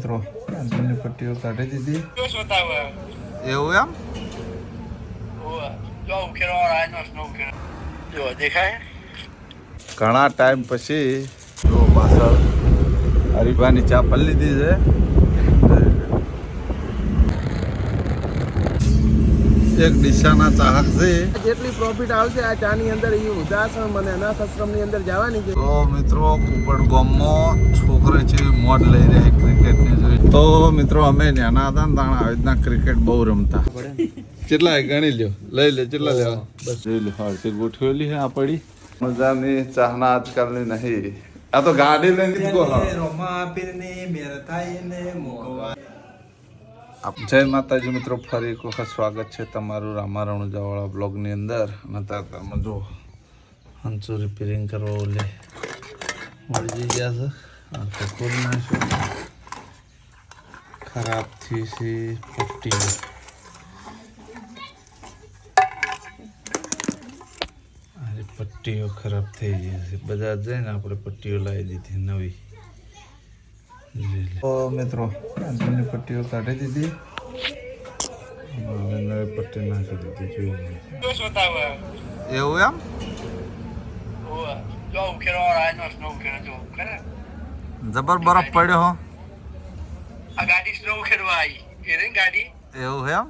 મિત્રો જૂની પટ્ટીઓ કાઢી દીધી. એવું એમ? ઘણા ટાઈમ પછી જો પાછળ હરીફાની ચા પલ્લી લીધી છે. એક દિશાના ચાહક છે. જેટલી પ્રોફિટ આવશે આ ચાની અંદર એ ઉદાસન મને અનાથ આશ્રમની અંદર જવાની છે. તો મિત્રો કુપડ ગામમાં છોકરા છે મોડ લઈ રહ્યા ક્રિકેટની જોઈ. તો મિત્રો અમે નાના હતા ને તાણા આવી રીતના ક્રિકેટ બહુ રમતા. કેટલા એ ગણી લ્યો. લઈ લે કેટલા લેવા? બસ. જોઈ લો હળતી ગોઠવેલી છે આ પડી મજાની ચાહના આજકાલની નહીં. આ તો ગાડી લઈને જ ગો હા. આપ- જય માતાજી મિત્રો, ફરી એક વખત સ્વાગત છે તમારું રામા રણુજાવાળા બ્લોગની અંદર. અને તમે જો હંચુ રિપેરિંગ કરવા ઓલે મળી ગયા છે. આ ખોલ નાખ્યું ખરાબ થઈ છે પટ્ટી અરે પટ્ટીઓ ખરાબ થઈ ગઈ છે. બજાર જઈને આપણે પટ્ટીઓ લાવી દીધી નવી. તો મિત્રો જૂની પટ્ટીઓ કાઢી દીધી. હવે નવી પટ્ટી નાખી દીધી જોઈ લો. દિવસ બતાવે એવું એમ? જબર બરફ પડ્યો હો. આ ગાડી સ્નો ઉકેલવા આવી એ ગાડી? એવું એમ?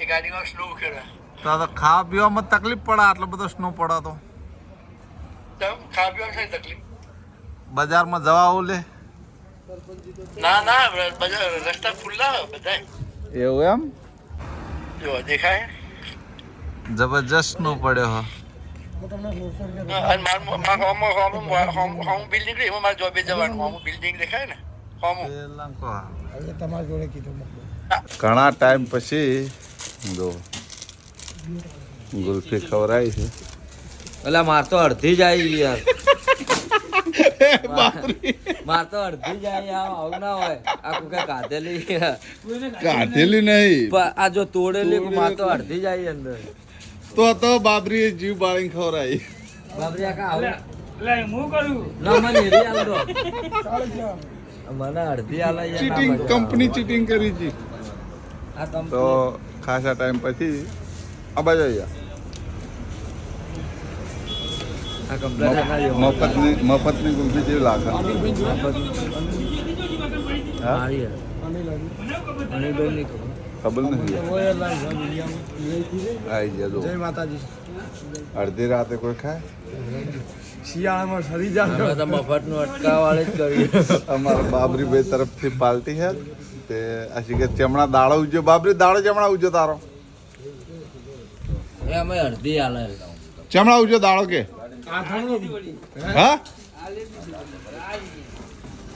એ ગાડીમાં સ્નો ઉકેલવા તો તો ખાવા પીવામાં તકલીફ પડે આટલો બધો સ્નો પડે તો. ખાવા પીવાનું છે તકલીફ? બજારમાં જવા આવું લે. ના ના બધા રસ્તા ખુલ્લા બધા એવું એમ? જો દેખાય? જબરજસ્ત નો પડ્યો હો મારું મારું હોમું હોમું હોમું હોમું બિલ્ડિંગ મારે જોબે જવાનું. હોમું બિલ્ડિંગ દેખાય ને? હોમું. પેલા કહો. હવે તમારી જોડે કીધું ઘણા ટાઈમ પછી જો ગુલ્ફી ખવરાય છે. એટલે માર તો અડધી જ આવી યાર. માર તો અડધી જાય આવું ના હોય. આ કોઈ કાઢેલી. કાઢેલી નહીં. આ જો તોડેલી માર તો અડધી જાય અંદર. તો તો બાબરી જીવ બાળી ખવરાય બાબરી ના મને હેરી આલ મને અડધી આલ ચીટિંગ કંપની ચીટિંગ કરી છે. તો ખાસા ટાઈમ પછી આ બાજુ આવ્યા આ કંપની ના જેવો. મફતની મફતની જેવી લાગે? ની ખબર. નથી આવી જય માતાજી અડધી રાતે કોઈ ખાય? શિયાળામાં સરી જાય તો મફતનું અટકાવાળી જ કર્યું અમારા બાબરી ભાઈ તરફથી પાલટી છે. તે હજી કે ચમણા દાડો ઉજ્યો બાબરી દાડો ચમણા ઉજ્યો તારો. અમે અડધી હાલે ચમણા ઉજ્યો દાડો કે? હા?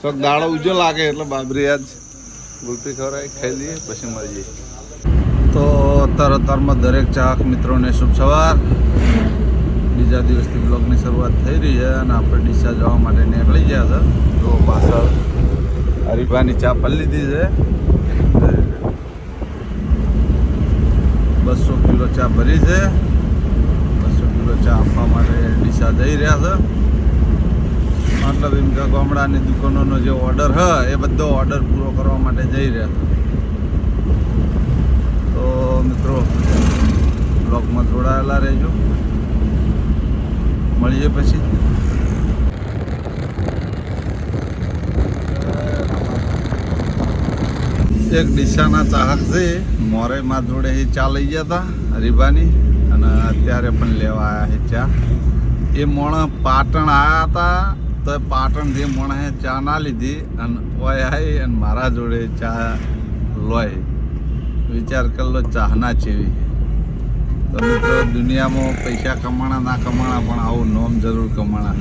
તો દાડો ઉજ્યો લાગે એટલે બાબરી આજ ગુલપી ખવડાવી, ખાઈ લઈએ, પછી મળી જઈએ. તો તરતરમાં દરેક ચાહક મિત્રોને શુભ સવાર. બીજા દિવસથી બ્લોગની શરૂઆત થઈ રહી છે અને આપણે ડીસા જવા માટે નીકળી ગયા હતા તો પાછળ હરીફાની ચા પલ્લી લીધી છે. બસો કિલો ચા ભરી છે. ચા આપવા માટે ડીસા જઈ રહ્યા છે. મતલબ એમ કે ગામડાની દુકાનોનો જે ઓર્ડર હ, એ બધો ઓર્ડર પૂરો કરવા માટે જઈ રહ્યા છે. તો મિત્રો બ્લોગમાં જોડાયેલા રહેજો. મળીએ પછી. એક દિશાના ચાહક છે મોરે મા જોડે ચા લઈ ગયા હતા હરીબાની અને અત્યારે પણ લેવા આવ્યા છે ચા. એ મોણ પાટણ આવ્યા હતા, તો પાટણથી મોણે ચા ના લીધી અને ઓય આવી અને મારા જોડે ચા લોય. વિચાર કરલો ચાહના ચેવી તો મિત્રો, દુનિયામાં પૈસા કમાણા ના કમાણા, પણ આવું નોમ જરૂર કમાણા.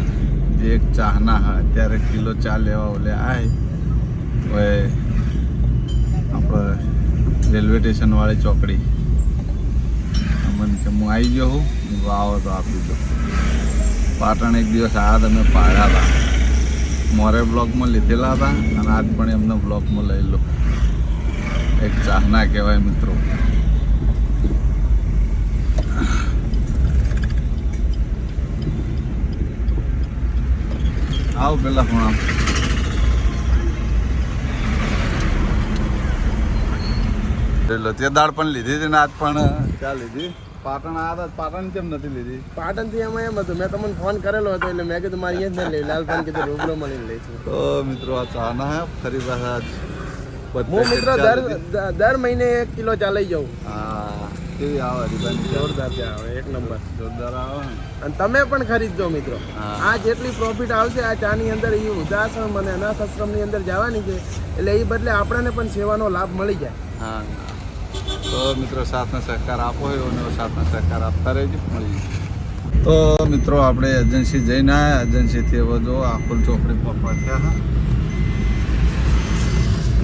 એક ચાહના અત્યારે કિલો ચા લેવા ઓલે આય. ઓય આપણે રેલવે સ્ટેશનવાળી ચોકડી. મને કે હું આવી ગયો હું. હું આવો તો આપી દો. પાટણ એક દિવસ આ તમે પાડ્યા હતા. મોરે બ્લોકમાં લીધેલા હતા અને આજ પણ એમને બ્લોકમાં લઈ લો. એક ચાહના કહેવાય મિત્રો. આવો પેલા પણ આમ તે દાળ પણ લીધી હતી ને આજ પણ ચા લીધી. પાટણ આવ્યા પાટણ કેમ નથી લીધી? પાટણથી એમાં એમ હતું. મેં તમને ફોન કરેલો હતો એટલે મેં કીધું મારી અહીંયા જ લઈ લાલભાઈ કીધું રૂબરૂ મળીને લઈશું તો મિત્રો આ ચા ના ફરી પાછા હું મિત્રો દર દર મહિને એક કિલો ચા લઈ જાઉં. હા કેવી આવે હરીબાની જોરદાર આવે એક નંબર. જોરદાર આવે અને તમે પણ ખરીદજો મિત્રો. આ જેટલી પ્રોફિટ આવશે આ ચાની અંદર એ વૃદ્ધાશ્રમ મને અનાથ આશ્રમની અંદર જવાની છે એટલે એ બદલે આપણને પણ સેવાનો લાભ મળી જાય. હા. તો મિત્રો સાથનો સહકાર આપો એવો સાથનો સહકાર આપતા રહેજો. મળી તો મિત્રો આપણે એજન્સી જઈને આવ્યા એજન્સીથી હવે જો આખુલ ચોપડી હા.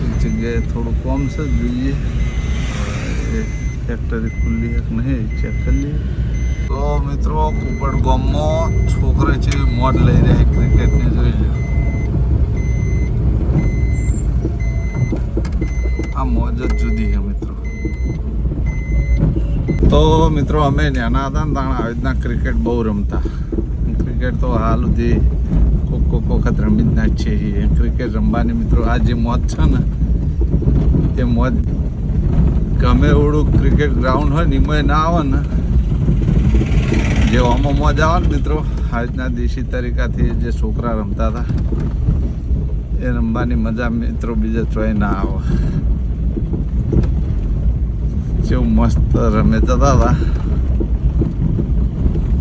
એક જગ્યાએ થોડું કોમ છે, જોઈએ. ફેક્ટરી ખુલ્લી એક નહીં ચેક કરી લઈએ. તો મિત્રો કુપડ ગામમાં છોકરા છે મોડ લઈ રહ્યા ક્રિકેટની જોઈ લો આ મોજ જ જુદી છે મિત્રો. તો મિત્રો, અમે નાના હતા ને તાણે, આવી રીતના ક્રિકેટ બહુ રમતા. ક્રિકેટ તો હાલ સુધી કોક કોક વખત રમી જ ના જ છીએ ક્રિકેટ રમવાની મિત્રો, આ જે મોજ છે ને, એ મોજ ગમે એવડું ક્રિકેટ ગ્રાઉન્ડ હોય ને એમાં ના આવે ને. જે આમાં મોજ આવે ને મિત્રો, આજના દેશી તરીકાથી જે છોકરા રમતા હતા, એ રમવાની મજા મિત્રો બીજા ચોય ના આવે. જેવું મસ્ત રમે જતા હતા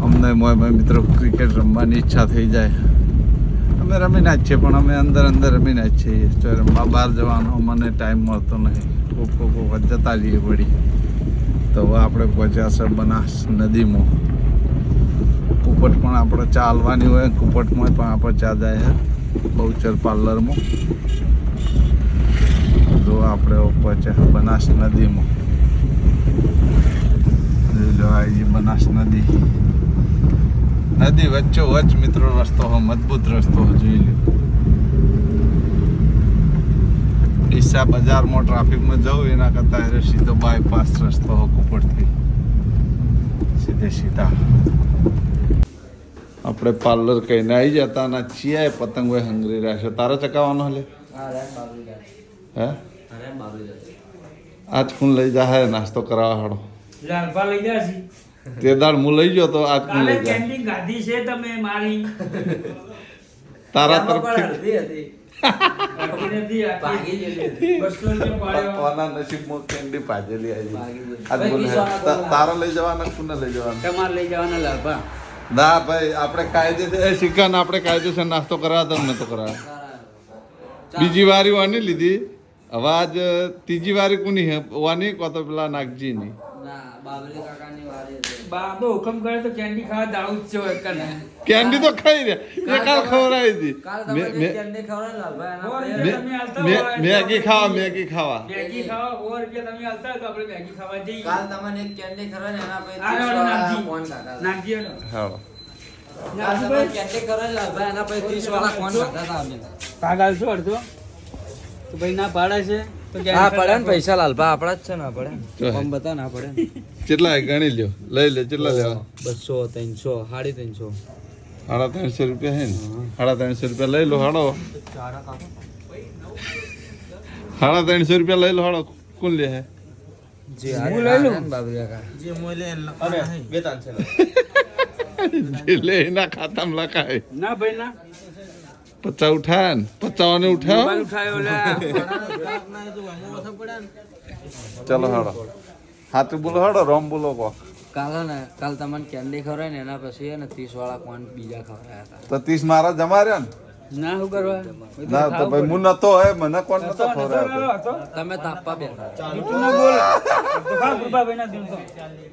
અમને મોય મિત્રો ક્રિકેટ રમવાની ઈચ્છા થઈ જાય. અમે રમીને જ છીએ, પણ અમે અંદર અંદર રમીને જ છીએ. તો રમવા બહાર જવાનો મને ટાઈમ મળતો નહીં. કોક કોક વખત જતા જઈએ પડી તો આપણે પહોંચ્યા છે બનાસ નદીમાં. કુપટ પણ આપણે ચાલવાની હોય, કુપટમાં પણ આપણે ચા જાય છે, બહુચર પાર્લરમાં જો આપણે પહોંચ્યા બનાસ નદીમાં. જોઈ જે બનાસ નદી. નદી વચ્ચો વચ્ચ મિત્રો રસ્તો હો મજબૂત રસ્તો હો જોઈ લો ડીસા બજારમાં ટ્રાફિકમાં જવું એના કરતાં એ સીધો બાયપાસ રસ્તો હો કુપડથી સીધે સીધા. આપણે પાર્લર કહીને આવી જતા ના ચિયા પતંગ હોય હંગરી રહ્યા છે. તારે ચકાવવાનો લે હા આજ ફોન લઈ જાય નાસ્તો કરાવવા હાડો. લાલપા લઈ ગયા છે તે દાડ હું લઈ ગયો તો આજ કાલે લઈ જાય ગાધી છે તમે મારી. તારા તરફથી. હતી. બાકી નથી ભાગી આપી હતી. બસો રૂપિયા પાડ્યો. કોના નસીબમાં કેન્ડી પાજેલી આવી. ભાગી ગયેલી. આજ ભાઈ, બોલે કિસ્સાના તા- કોલા. તારા લઈ જવાના કોને લઈ જવાના? તમારે લઈ જવાના લાલપા ના ભાઈ આપણે કાયદેસર શિકાન આપણે કાયદેસર નાસ્તો કરાવતા નતો કરાવ્યો બીજી વારી વાની લીધી. હવે આજ ત્રીજી વારી કોની હે? વાની કો તો પેલા નાગજીની? ના બાબરી કાકાની વારી હતી. બાબો હુકમ કરે તો કેન્ડી ખાવા દાવું જ છે કને કેન્ડી તો ખાઈ રે એ કાલ ખવડાવી હતી. કાલ મેગી ખાવા મેગી ખાવા. મેગી ખાવા સો રૂપિયા તમે હાલતા તો આપણે મેગી ખાવા જઈએ. કાલ તમને એક કેન્ડી ખવડાવી એના પછી ત્રીસ વાળો નાખજી. નાખજી કાલ કેન્ડી ખવડાવી એના પછી હતા અમે. ભાગ શું અડધો? તો ભાઈ ના પાડે છે. હા પડે ને પૈસા લાલભા આપડા જ છે ને પડે. આમ બતા ના પડે કેટલા ગણી લ્યો. લઈ લે કેટલા લેવા બસો ત્રણસો સાડી ત્રણસો. સાડા ત્રણસો રૂપિયા હે ને? સાડા ત્રણસો રૂપિયા લઈ લો હાડો. સાડા ત્રણસો રૂપિયા લઈ લો હાડો. કોણ લે હે? જી હું લઈ લઉં. બાબરી કાકા. જે લે એના ખાતામાં લખાય. ના ભાઈ ના. પચાસ ઉઠાન ને પચાવને ઉઠાવ. ચલો હાડો. હાથું બોલો હાડો રોમ બોલો કો. કાલ હે ને કાલ તમને કેન્ડી ખવડાય ને એના પછી હે ને ત્રીસ વાળા કોણ બીજા ખવડાયા હતા. તો ત્રીસ મારા જમા રહ્યા ને? ના શું કરવા? ના તો ભાઈ હું નતો હે મને કોણ નતો હતો. તમે બેઠા. ના બોલ. તો ખા કૃપાભાઈ ના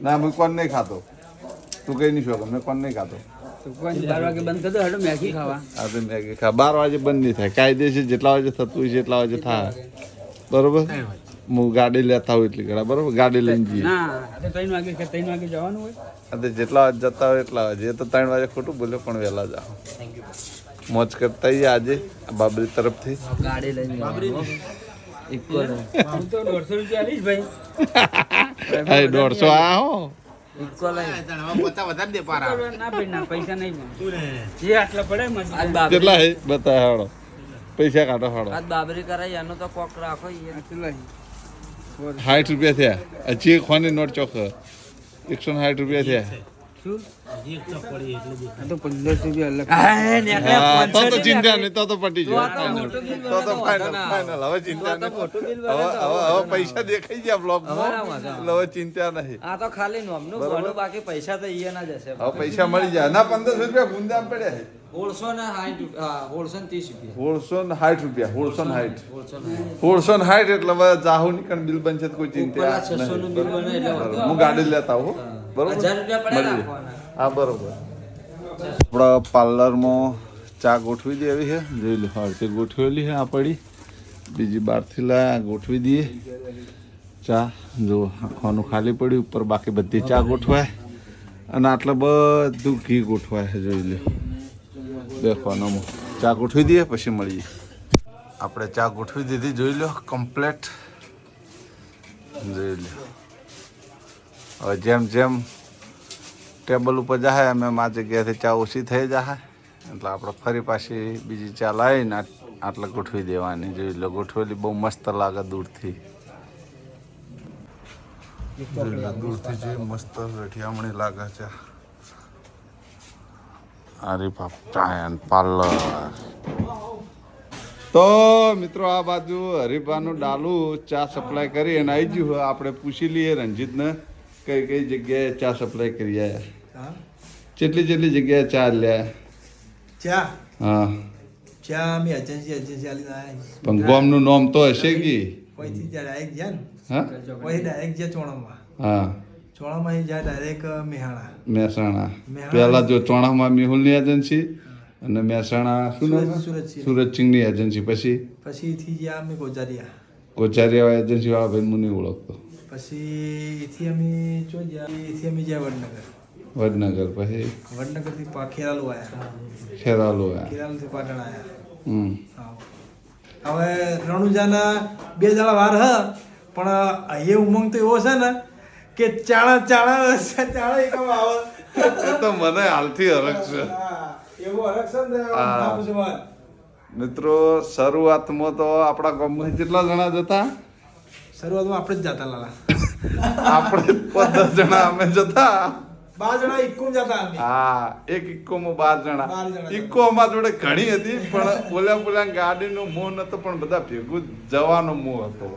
ના હું કોણ નહીં ખાતો. તું કઈ નહીં શકો મેં કોણ નહીં ખાતો. બાર વાગે બંધ કરી હેડો મેગી ખાવા. આ મેગી ખા. બાર વાગે બંધ નહીં થાય. કાયદેસર જેટલા વાગે થતું હોય છે એટલા વાગે થાય. બરોબર? હું ગાડી લેતા હોય એટલી ઘડા બરોબર? ગાડી લઈને જઈએ. ત્રણ વાગે ત્રણ વાગે જવાનું હોય. જેટલા વાગે જતા હોય એટલા વાગે. એ તો ત્રણ વાગે ખોટું બોલ્યો પણ વહેલા જાઓ. મોજ કરતા આજે બાબરી તરફથી. ગાડી લઈને દોઢસો રૂપિયા લઈશ ભાઈ. દોઢસો આ હો. પૈસા નહીં જે આટલા પડે મજબૂત. આજ બાબરી. કેટલા હે? બતાય હાડો પૈસા કાઢો હાડો આજ બાબરી કરાઈ એનો તો કોક રાખો સાઠ રૂપિયા થયા. હજી એક ખોની નોટ ચોખ. એકસો ને સાઠ રૂપિયા થયા. પૈસા દેખાઈ ગયા બ્લોક હવે ના વાંધો. એટલે હવે ચિંતા નહીં. આ તો ખાલી નોમનું બાકી પૈસા તો ઈ ના જશે હવે પૈસા મળી જાય. ના પંદરસો રૂપિયા ગુંદામ પડ્યા છે. ને રૂપિયા હા, સોળસો ને ત્રીસ રૂપિયા. સોળસો ને સાઠ રૂપિયા સોળસો ને સાઠ. સોળસો ને સાઠ. સોળસો ને સાઠ એટલે જાહુ નીકળ બિલ બનશે કોઈ ચિંતા ઉપરના 600 નું બિલ બને એટલે બરોબર. વાંધો હું ગાડી લેતા હો. બરોબર? હા બરોબર. આપણા પાર્લરમાં ચા ગોઠવી દેવી છે. જોઈ લો હળતી ગોઠવેલી છે આ પડી. બીજી બહારથી લાયા ગોઠવી દઈએ. ચા જો આખવાનું ખાલી પડ્યું. ઉપર બાકી બધી ચા ગોઠવાય. અને આટલે બધું ઘી ગોઠવાય છે જોઈ લો. દેખવાનું ચા ગોઠવી દઈએ પછી મળીએ. આપણે ચા ગોઠવી દીધી જોઈ લો કમ્પ્લેટ. જોઈ લો. હવે જેમ જેમ ટેબલ ઉપર જાય અમે આ જગ્યાએથી ચા ઓછી થઈ જાય એટલે આપણે ફરી પાછી બીજી ચા લાવીને આટલે ગોઠવી દેવાની. જોઈ લો ગોઠવેલી બહુ મસ્ત લાગે દૂરથી. દૂરથી જે મસ્ત રઠિયામણી લાગે છે. અરે બાપ ચાયન પાર્લર તો મિત્રો આ બાજુ હરિભાનું ડાલું ચા સપ્લાય કરી અને આવી ગયું. આપણે પૂછી લઈએ રંજીતને કઈ કઈ જગ્યાએ ચા સપ્લાય કરી આયા? જેટલી જેટલી જગ્યાએ ચા લ્યા ચા? હા. ચા અમે એજન્સી એજન્સી આલી આયા પણ ગોમનું નામ તો હશે કે? કોઈથી ડાયરેક્ટ જ્યાં ને હા? કોઈ ડાયરેક્ટ જાય ચોણામાં. હા. ચોણામાં જાય ડાયરેક્ટ મેહાણા. મહેસાણા. મહેસાણા. પહેલા જો ચોણામાં મેહુલની એજન્સી અને મહેસાણા શું નામ? સુરત- સુરતસિંહ. એજન્સી પછી પછી? થી ગયા અમે ગોજારિયા. ગોજારિયા એજન્સી વાળા ભાઈ મને ઓળખતો. પછી એથી અમે ચો ગયા એથી અમે ગયા વડનગર. વડનગર પછી? વડનગરથી ખેરાલુ આવ્યા ખેરાલુ આયા. ખેરાલુથી પાટણ આવ્યા. હવે રણુજાના બે જણા વાર હ પણ અહીંયા ઉમંગ તો એવો છે ને કે ચાળા ચાળા ચાળા એકમ આવે. તો મને હાલથી હરખ છે. એવો હરખ છે ને. મિત્રો શરૂઆતમાં તો આપણા ગામમાં કેટલા જણા જતા શરૂઆતમાં આપણે જ જતા લાલા. આપણે પંદર જણા અમે જતા. બાર જણા ઇક્કુમ જતા હા એક ઇક્કોમાં બાર જણા. ઇક્કો અમારા જોડે ઘણી હતી પણ ઓલા ગાડી ગાડીનો મોહ નતો પણ બધા ભેગું જવાનો મોહ હતો.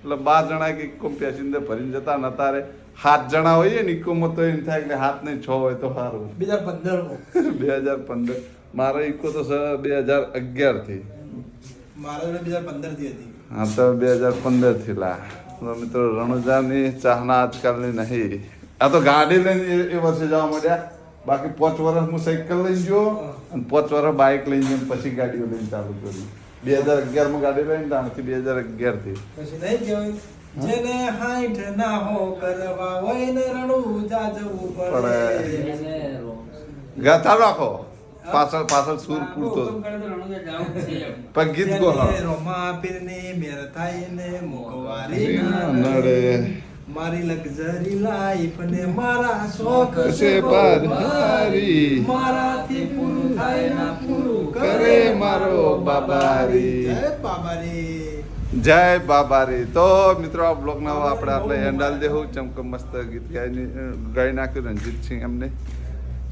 એટલે બાર જણા કે ઇક્કો પેસેન્જર ભરીને જતા નતા રે સાત જણા હોઈએ ને ઇક્કોમાં તો એમ થાય કે હાથ નહીં છ હોય તો સારું. બે હજાર પંદર બે હજાર પંદર. મારો ઇક્કો તો સર બે હજાર અગિયારથી મારા જોડે બે હજાર પંદરથી હતી. હા તો બે હજાર પંદરથી લા તો મિત્રો રણુજાની ચાહના આજકાલની નહીં. આ તો ગાડી લઈને એ- વર્ષે જવા મળ્યા બાકી પાંચ વર્ષ હું સાયકલ લઈને ગયો અને પાંચ વર્ષ બાઇક લઈને ગયો પછી ગાડીઓ લઈને ચાલુ કરી. બે હજાર અગિયારમાં ગાડી લઈને ત્યાંથી બે હજાર અગિયારથી પછી નહીં કહેવાય જેને હાઈઠ ના હો કરવા હોય ને રણું જવું પડે. પડે. ચાલુ રાખો. પાછળ પાછળ સૂર પૂરતો. પણ ગીત ગો હા. રોમા પીરને મેર થાય ને મોકવારી નડે મારી લક્ઝરી લાઈફ ને મારા શોખ છે પર હારી. મારાથી પૂરું થાય ના પૂરું કરે મારો બાબારી. જય બાબારી. જય બાબારી. તો મિત્રો આ બ્લોગના આપણે આપણે હેન્ડાલ દેવું ચમકમ મસ્ત ગીત ગાઈ ગાઈ નાખ્યું રણજીતસિંહ એમને.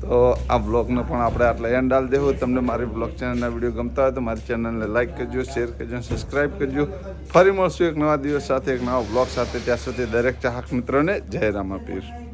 તો આ બ્લોગને પણ આપણે આટલે આલ દેવું. તમને મારી બ્લોગ ચેનલના વીડિયો ગમતા હોય તો મારી ચેનલને લાઈક કરજો શેર કરજો સબસ્ક્રાઈબ કરજો. ફરી મળશું એક નવા દિવસ સાથે, એક નવા બ્લોગ સાથે. ત્યાં સુધી દરેક ચાહક મિત્રોને જય રામાપીર.